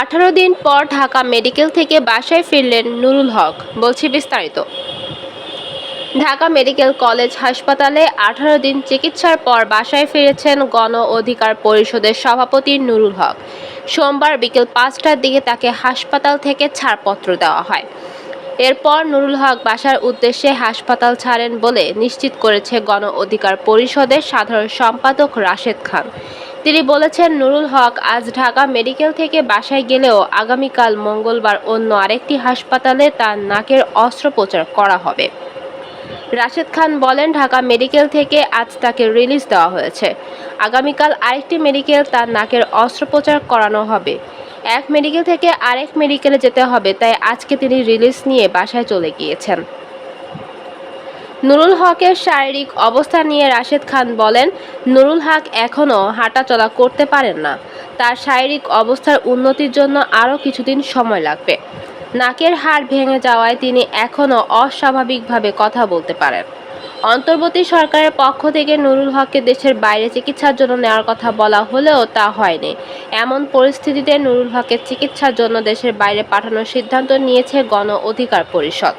আঠারো দিন পর ঢাকা মেডিকেল থেকে বাসায় ফিরলেন নুরুল হক, বলছি বিস্তারিত। ঢাকা মেডিকেল কলেজ হাসপাতালে আঠারো দিন চিকিৎসার পর বাসায় ফিরেছেন গণ অধিকার পরিষদের সভাপতি নুরুল হক। সোমবার বিকেল পাঁচটার দিকে তাকে হাসপাতাল থেকে ছাড়পত্র দেওয়া হয়। এরপর নুরুল হক বাসার উদ্দেশ্যে হাসপাতাল ছাড়েন বলে নিশ্চিত করেছে গণ অধিকার পরিষদের সাধারণ সম্পাদক রাশেদ খান। তিনি বলেছেন, নুরুল হক আজ ঢাকা মেডিকেল থেকে বাসায় গেলেও আগামীকাল মঙ্গলবার অন্য আরেকটি হাসপাতালে তার নাকের অস্ত্রোপচার করা হবে। রাশেদ খান বলেন, ঢাকা মেডিকেল থেকে আজ তাকে রিলিজ দেওয়া হয়েছে। আগামীকাল আরেকটি মেডিকেল তার নাকের অস্ত্রোপচার করানো হবে। এক মেডিকেল থেকে আরেক মেডিকেলে যেতে হবে, তাই আজকে তিনি রিলিজ নিয়ে বাসায় চলে গিয়েছেন। নুরুল হকের শারীরিক অবস্থা নিয়ে রাশেদ খান বলেন, নুরুল হক এখনও হাঁটাচলা করতে পারেন না। তার শারীরিক অবস্থার উন্নতির জন্য আরও কিছুদিন সময় লাগবে। নাকের হাড় ভেঙে যাওয়ায় তিনি এখনও অস্বাভাবিকভাবে কথা বলতে পারেন। অন্তর্বর্তী সরকারের পক্ষ থেকে নুরুল হককে দেশের বাইরে চিকিৎসার জন্য নেওয়ার কথা বলা হলেও তা হয়নি। এমন পরিস্থিতিতে নুরুল হকের চিকিৎসার জন্য দেশের বাইরে পাঠানোর সিদ্ধান্ত নিয়েছে গণ অধিকার পরিষদ।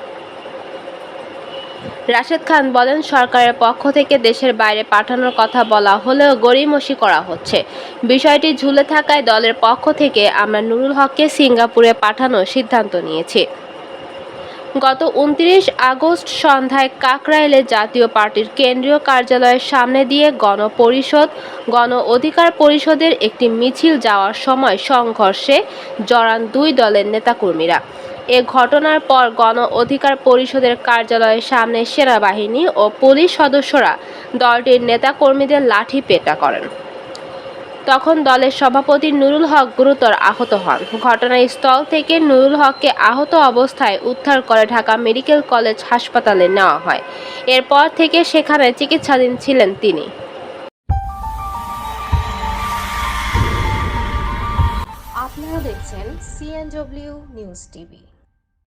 রাশেদ খান বলেন, সরকারের পক্ষ থেকে দেশের বাইরে পাঠানোর কথা বলা হলেও গড়িমসি করা হচ্ছে। বিষয়টি ঝুলে থাকায় দলের পক্ষ থেকে আমরা নুরুল হককে সিঙ্গাপুরে পাঠানোর সিদ্ধান্ত নিয়েছি। গত উনত্রিশ আগস্ট সন্ধ্যায় কাকরাইলে জাতীয় পার্টির কেন্দ্রীয় কার্যালয়ের সামনে দিয়ে গণপরিষদ গণ অধিকার পরিষদের একটি মিছিল যাওয়ার সময় সংঘর্ষে জড়ান দুই দলের নেতাকর্মীরা। এ ঘটনার পর গণ অধিকার পরিষদের কার্যালয়ের সামনে সেনাবাহিনী ও পুলিশ সদস্যরা দলটির নেতাকর্মীদের লাঠি পেটা করেন। তখন দলের সভাপতি নুরুল হক গুরুতর আহত হন। ঘটনাস্থল থেকে নুরুল হককে আহত অবস্থায় উদ্ধার করে ঢাকা মেডিকেল কলেজ হাসপাতালে নেওয়া হয়। এরপর থেকে সেখানে চিকিৎসাধীন ছিলেন তিনি। আপনারা দেখছেন সিএনডব্লিউ নিউজ টিভি